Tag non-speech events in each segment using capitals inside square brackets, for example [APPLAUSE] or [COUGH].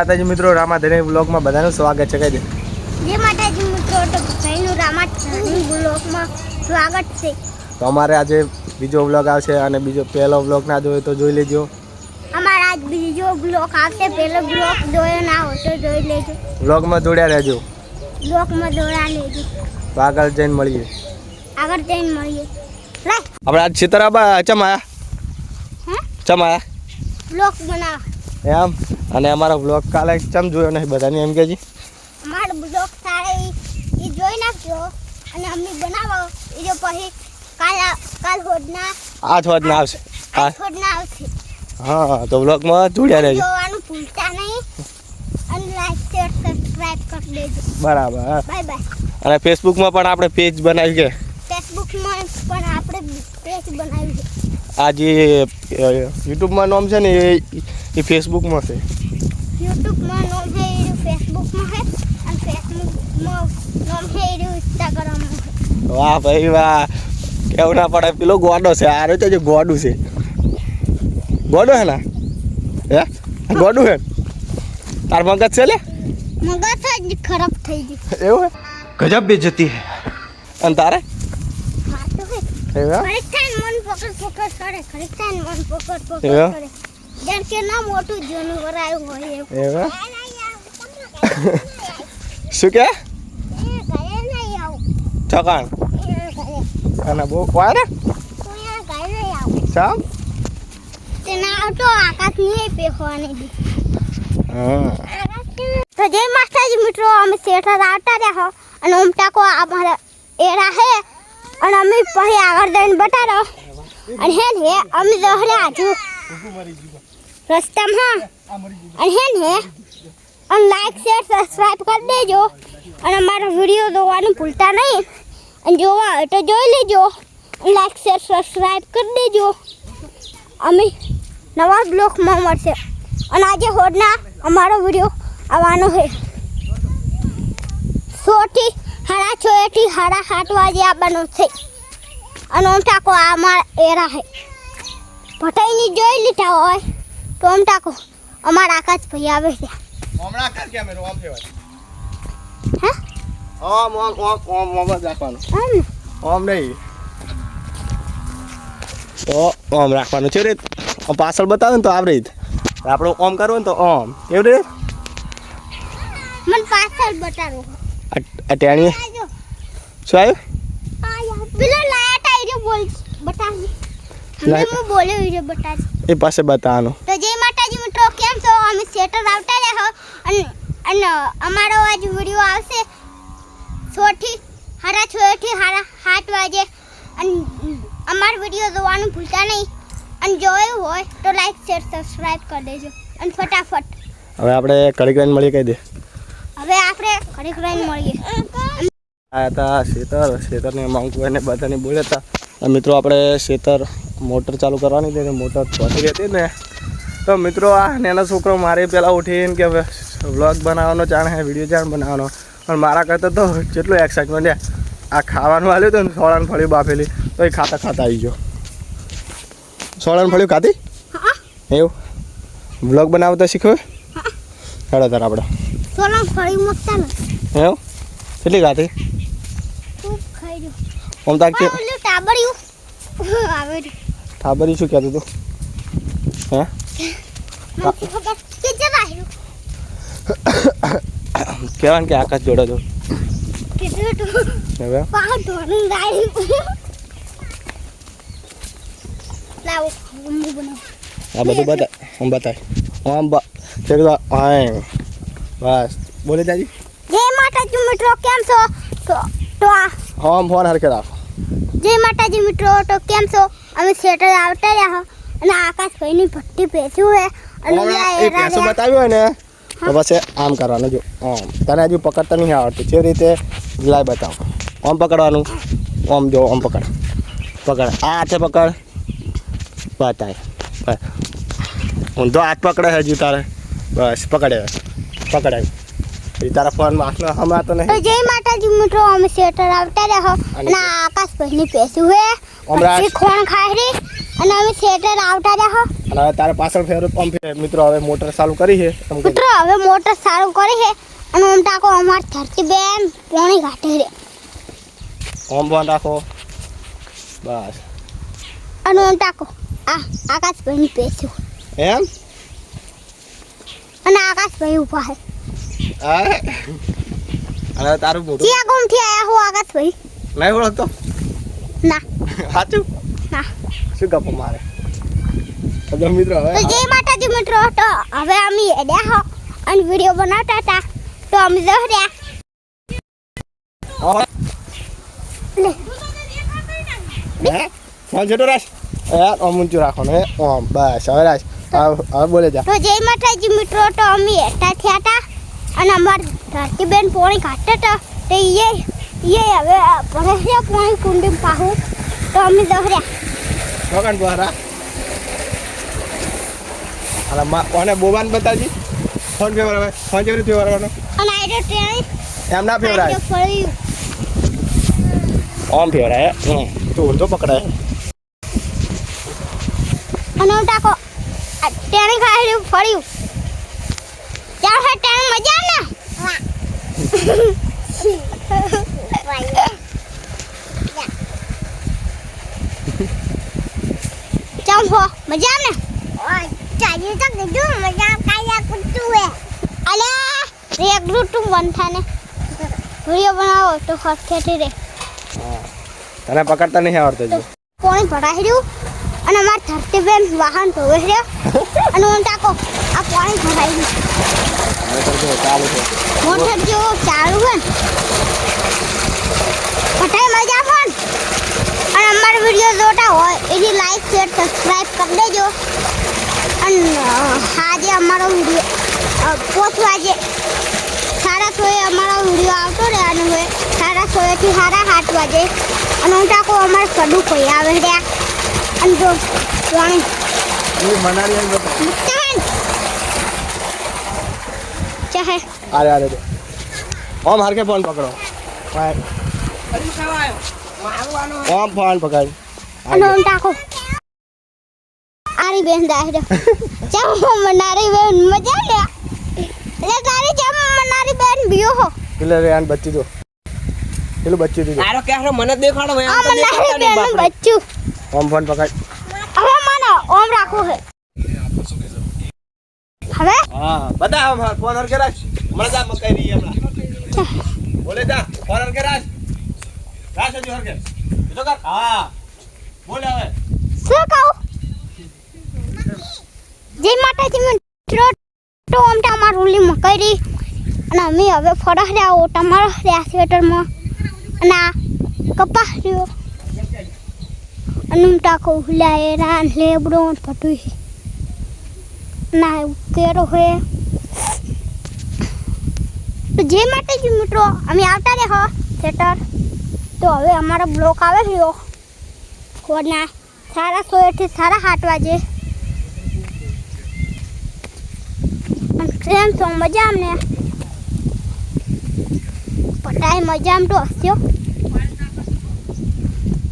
માતાજી મિત્રો રામાધણી બ્લોગમાં બધાનું સ્વાગત છે કહી દે. જે માતાજી મિત્રો તો ભાઈનું રામાચરણ બ્લોગમાં સ્વાગત છે. તો અમારે આજે બીજો બ્લોગ આવશે અને બીજો પહેલો બ્લોગ ના જોયો તો જોઈ લેજો. અમારા આજ બીજો બ્લોગ આવશે પહેલો બ્લોગ જોયો ના હોય તો જોઈ લેજો. બ્લોગમાં જોડ્યા રહેજો. બ્લોગમાં જોડ્યા લેજો તો આગળ જઈને મળીએ. આગળ જઈને મળીએ. આપણે આજ સીતારાબા ચમાયા. હે? ચમ આયા બનાવ એમ? અને અમારો બ્લોગ કાલે ચમ જોયો નહીં બધાને? એમ કેજી અમારો બ્લોક સારા એ જોઈ નાખજો અને અમે બનાવો. એ જો પછી કાલ કાલ હોદના આ જ ના આવશે. આજ હોદના આવશે. હા તો બ્લોગમાં જોડ્યા રહેજો. જોવાનું ભૂલતા નહીં. અને લાઈક શેર સબસ્ક્રાઇબ કરી દેજો. બરાબર બાય બાય અને ફેસબુકમાં પણ આપણે પેજ બનાવી છે. ફેસબુકમાં પણ આપણે પેજ બનાવી છે. આ જે યુટ્યુબમાં નામ છે ને એ એ ફેસબુકમાં છે. યુટ્યુબમાં નામ છે એનું ફેસબુકમાં છે અને ફેસબુકમાં નામ છે એનું ઇન્સ્ટાગ્રામમાં વાહ ભાઈ વાહ. કેવું ના પડે. પેલો ગોડો છે. આ રહ્યો જે ગોડું છે. ગોડું હે ના? હે? ગોડું હે? તાર મગજ છે લે? મગજ જ ખરાબ થઈ ગયું. એવું હે? ગજબ બેજતી હે. અને તારે? હા તો હે. એવું? હે? ખરીદ મન પકડ પકડ કરે ખરીદ મન પકડ પકડ કરે જેમ કે ના મોટું જાનવર આવ્યું હોય એવું એવું [LAUGHS] શું કે? એ નહીં આવું. ચકાણ? અને બહુ વાય ને? તું એ ઘરે નહીં આવું. ચામ? તે ના આવતો આકાશ નહીં પેખવાની દી તો જય માતાજી મિત્રો અમે શેઠર આવતા રહ્યા હો. અને અમટાકો અમારા એરા હે. અને અમે પછી આગળ દઈને બતાડો અને હે ને અમે દોહરે આજુ રસ્તામાં અને હે ને અને લાઈક શેર સબસ્ક્રાઇબ કરી દેજો અને અમારો વીડિયો જોવાનું ભૂલતા નહીં અને જોવા હોય તો જોઈ લેજો લાઈક શેર સબસ્ક્રાઇબ કરી દેજો અમે નવા બ્લોકમાં મળશે અને આજે હોડના અમારો વીડિયો આવવાનો છે સોથી સાડા છ થી સાડા સાત વાગે આવવાનો છે. અને ઓમ ટાકો આ અમારા એરા છે ભટાઈની જોઈ લીધા હોય. ઓમ ટાકો. અમારા આકાશ ભાઈ આવે છે. હમણાં કર કેમેરો આમ ફેવાય હે? ઓમ ઓમ ઓમ ઓમ ઓમ જ રાખવાનું. ઓમ નહીં. તો ઓમ રાખવાનું. છે રે આમ પાછળ બતાવે ને તો આવડે જ આપણે ઓમ કરવું ને તો ઓમ કેવું રે મને પાછળ બતાવો. આજો શું આવ્યું? પેલો લાયા તા બોલ બતાવી. બોલ્યો એ બતાવી. એ પાસે બતાવવાનું. તો જય માતાજી મિત્રો કેમ છો અમે સેટર આવતા રહો અને અને અમારો આજ વીડિયો આવશે છથી હારા છોથી હારા સાત વાગે. અને અમારો વીડિયો જોવાનું ભૂલતા નહીં. અને જોયું હોય તો લાઈક શેર સબસ્ક્રાઈબ કરી દેજો. અને ફટાફટ. હવે આપણે કડી કરીને મળી કહી દે. હવે આપણે ઘડીક રહીને મળીએ. આ હતા શેતર. શેતરને મંકુને બધાને બોલ્યા હતા. અને મિત્રો આપણે શેતર મોટર ચાલુ કરવાની હતી મોટર પહોંચી હતી ને. તો મિત્રો આ નાના છોકરો મારે પહેલાં ઉઠીને કે વ્લોગ બનાવવાનો જાણ હે વીડિયો જાણ બનાવવાનો. પણ મારા કરતાં તો જેટલું એક્સાઇટમેન્ટ છે આ ખાવાનું આવ્યું હતું ને સોળાને ફળ્યું બાફેલી તો એ ખાતા ખાતા આવી ગયો. સોળાને ફળ્યું ખાધી? હા. એવું? વ્લોગ બનાવતા શીખ્યું? હેડો તાર આપણે સોલંગ ફળી મૂકતા ને. એવું? કેટલી ખાધી? ખૂબ ખાઈ રહ્યું. આમ તાર કે. ઠાબરી [LAUGHS] શું કહેતું તું? ખબર કે આકાશ જોડે તો હવે? આ બધું બતાય. આમ બસ. બોલે દાદી? જય માતાજી મિત્રો કેમ છો? તો તો આ આમ ફોન હરખે રાખ જય માતાજી મિત્રો તો કેમ છો? અમે સેટર આવતા રહ્યા અને આકાશભાઈની ભટ્ટી બેસ્યું હે ઓલા એ પેસો બતાવ્યો ને તો પછી આમ કરવાનું જો. આમ. તને હજુ પકડતા નહીં આવડતું. જે રીતે લાય બતાવ. આમ પકડવાનું. આમ જો આમ પકડ. પકડ. આ હાથે પકડ. બતાય. ઊંધો હાથ પકડે હજુ તારે. બસ પકડે. પકડે. એ તારા ફોનમાં હમણાં તો તો નહીં જય માતાજી મિત્રો અમે સ્વેટર આવતા રહ્યા અને આકાશ પહેલી પેસું હે પછી ખોણ ખાઈ રહી. અને અમે સ્વેટર આવતા રહ્યા હો. અને હવે તારે પાછળ ફેરો તો આમ ફેર મિત્રો હવે મોટર ચાલુ કરી છે. એમ કે મિત્રો હવે મોટર સારું કરી છે અને આમ ટાકો અમાર ધરતી બેન પોણી ઘાટે રે ઓમ બોન રાખો. બસ. અને આમ ટાકો આ આકાશભાઈ પેસ્યું એમ? અને આકાશભાઈ ઊભા છે. હા? અને હવે તારું મોટું ક્યાં ગુમથી આયા હો આકાશભાઈ? નહીં ઓળખતો? ના. સાચું? ના. શું ગપ્પો મારે? તો મિત્રો હવે જય માતાજી મિત્રો. તો હવે અમે એડ્યા હો અને વીડિયો બનાવતા હતા. તો અમે હે? ફોન છોટો રાખ. એ ઓમ ઊંચું રાખો ને ઓમ બસ હવે રાખ. હવે બોલે જા. તો જય માતાજી મિત્રો. તો અમે એટા થયા હતા અને અમાર ધરતીબેન પોણી કાઢતા હતા. તો એ એ હવે ભરે છે પોણી કુંડી પાહું. તો અમે દોહર્યા વગણ બહારા અલા મા કોને બોબાન બતાજી ફોન પે હવે. ફોન કેવી રીતે ફેવરવાનો અને આઈડો ટ્રેન એમ ના ફેવરાય ઓમ ફેવરાય હમ. તો પકડાય અને હું ટાકો. આ ટ્રેન ખાડ્યું ફળ્યું. ત્યાં છે ટ્રેન મજા ને? ચાલ હો મજા ને? ચાલી તો કીધું મજા કાયા કુતું હે. અલ્યા એક રૂટું બંધ થાને વિડિયો બનાવો તો ખર્ચેથી રે. તને પકડતા નહીં આવડતો જો પાણી ભરાઈ રહ્યું? અને અમાર ધરતી બેન વાહન ધોવે અને હું ટાકો આ પાણી ભરાઈ છે. મોટર જેવો ચાલુ હે ને. મજા પણ. અને અમારા વીડિયો જોતા હોય એની લાઈક શેર સબસ્ક્રાઈબ કરી દેજો. અને આજે અમારો વીડિયો પોચ વાગે સાડા સોએ અમારો વીડિયો આવતો રહેવાનો હોય. સાડા છ સાડા આઠ વાગે. અને હું ટાકો અમારે કડું કોઈ આવે રહ્યા અને જો ચાહે અરે અરે ઓમ હારકે ફોન પકડો. હા. ઓમ ફોન પકડ. અને ટાકો આરી બેન દાહડો ચમ મનારી બેન મજા લે એટલે તારી ચમ મનારી બેન બીયો હો. એટલે રે આન બચ્ચી દો. પેલું બચ્ચી દીધું. આરો કે હારો મને દેખાડો મેં આ આમ મનારી બેન. બચ્ચું. ઓમ ફોન પકડ. હવે મને ઓમ રાખો હે. હવે? હા બધા આમ હાર ફોન હરકે રાખ. હમણાં જા મકાઈ રહી હમણાં. બોલે જા ફોન હરકે રાખ. રાખ જો હર કે તો કર હા. બોલે હવે. શું કહું? જય માતાજી મિત્રો તો આમ તો અમારું ઓલી રહી અને અમે હવે ફરહ રહ્યા ઓ તમારા રહ્યા સ્વેટરમાં અને આ કપાસ રહ્યો અને હું ટાકો હુલાય રાન લેબડો પટુઈ ના કેરો હે. તો જે માતાજી મિત્રો, અમે આવતા રહ્યા થિયેટર તો હવે અમારો બ્લોક આવે રહ્યો ખોરના સારા સોએથી સારા આઠ વાગે. અને ટ્રેન તો મજા અમને પટાઈ મજા આમ તો હસ્યો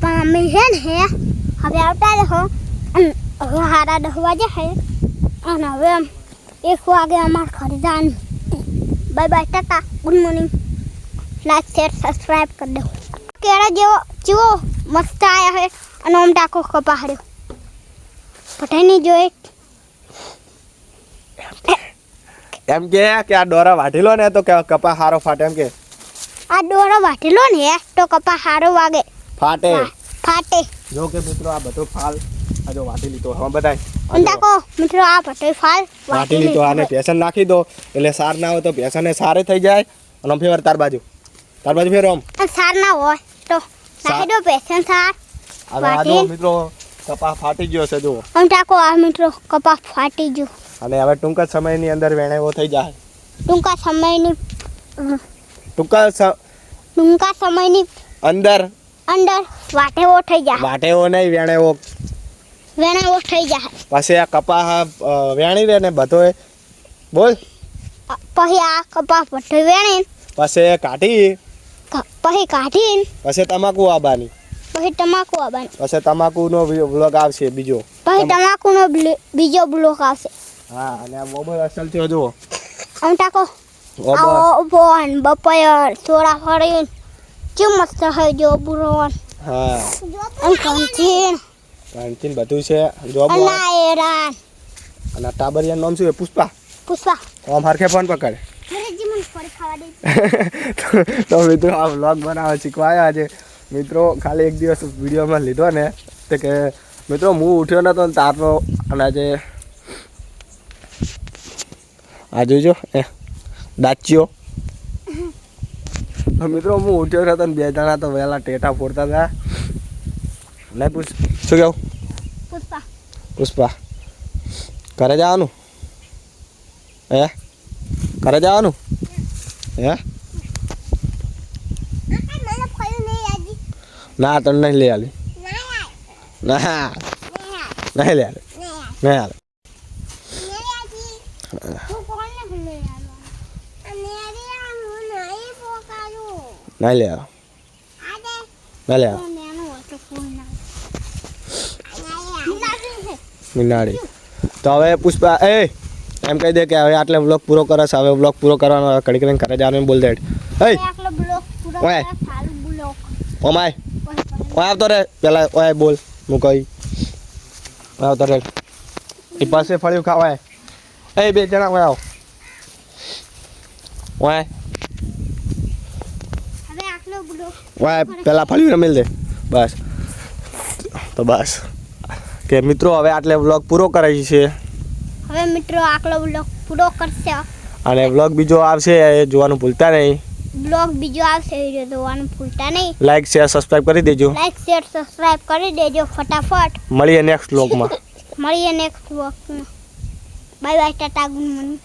પણ અમે છે ને હે હવે આવતા રહો અને હવે સાડા દસ વાગે હે અને હવે આમ એક વાગે અમારે ખરીદાન bye bye tata good morning like share subscribe કરી દો કેળા જેવો જેવો મસ્ત આયા હે અને આમ ટાકો કપાહડ્યો પટાઈ નહીં જોઈ એમ કે કે આ દોરા વાઢેલો ને તો કે કપા હારો ફાટે એમ કે. આ દોરો વાટેલો ને તો કપા હારો વાગે. ફાટે. ફાટે. જો કે મિત્રો આ બધો ફાલ આ જો વાટી લીધો. હવે બધાય. ટાકો મિત્રો આ બધો ફાલ વાટી લીધો. આને પેશન નાખી દો. એટલે સાર ના હોય તો પેશન સારે થઈ જાય. અને ફેર તાર બાજુ. તાર બાજુ ફેર ઓમ સાર ના હોય તો નાખી દો પેશન સાર. આ મિત્રો કપા ફાટી ગયો છે જુઓ. અને આ મિત્રો કપા ફાટી ગયો. અને હવે ટૂંક જ સમયની અંદર વેણેવો થઈ જાય ટૂંકા સમયની ટૂંક જ સ- ટૂંકા સમયની અંદર અંદર વાટેવો થઈ જાય વાટેવો નહીં વેણેવો. વેણાવો થઈ જાય પછી આ કપા અ, વેણી રહે ને બધોય. બોલ. અ, પછી આ કપા પટોય વેણી. પછી કાઢી. ક- પછી કાઢીને પછી તમાકુ આબાની. પછી તમાકુ આવવાનું પછી તમાકુનો વ્લોગ આવશે બીજો. પછી તમાકુનો બ્લો- બીજો બ્લોક આવશે. હા અને આ મોબાઈલ અસલ થયો જુઓ. આમ ટાકો. બોન બપૈર થોડા ફળીને કેમ મસ્ત હે જો બુરોન હા. અને કંચીન કંચીન બધું છે. જોબ અને એરાન અને ટાબરિયા નામ શું છે? પુષ્પા. પુષ્પા. ઓમ હરખે ફોન પકડ [LAUGHS] તો મિત્રો આ વ્લોગ બનાવવા શીખવાયા છે. મિત્રો ખાલી એક દિવસ વિડીયોમાં લીધો ને. તે કે મિત્રો હું ઉઠ્યો નતો તારનો અને આજે આ જોજો એ દાચ્યો. મિત્રો હું ઉઠ્યો હતો ને બે જણા તો વહેલા ટેટા ફોડતા હતા. નહીં પૂછ શું કેવું પુષ્પા. પુષ્પા. ઘરે જવાનું? હે? ઘરે જવાનું? હે? મને ફળ્યું નહીં આજી ના. તને નહીં લઈ આલી. ના. નહીં લઈ આલી. નહીં આલે લઈ આલો મિનાડી તો હવે પુષ્પા, એ, એમ કહી દે કે હવે આટલે બ્લોગ પૂરો કરે છે હવે બ્લોગ પૂરો કરવાનો કડી કરીને ઘરે જવાનું બોલ દે હે ઓય. ઓમાય. ઓય આવતો રે. પેલા ઓય બોલ, હું કહી આવતો રે. એ પાસે ફળ્યું ખાવાય. એ, બે જણા ઓય આવો. ઓય. ઓય પહેલાં ફળ્યું રમેલ દે. બસ. તો બસ. કે મિત્રો હવે આટલે વ્લોગ પૂરો કરાય છે. હવે મિત્રો આટલો વ્લોગ પૂરો કરશે. અને વ્લોગ બીજો આવશે એ જોવાનું ભૂલતા નહીં. બ્લોગ બીજો આવશે વિડિયો જોવાનું ભૂલતા નહીં. લાઈક શેર સબસ્ક્રાઈબ કરી દેજો. લાઈક શેર સબસ્ક્રાઇબ કરી દેજો ફટાફટ. મળીએ નેક્સ્ટ વ્લોગમાં [LAUGHS] મળીએ નેક્સ્ટ વ્લોગમાં bye bye tata good morning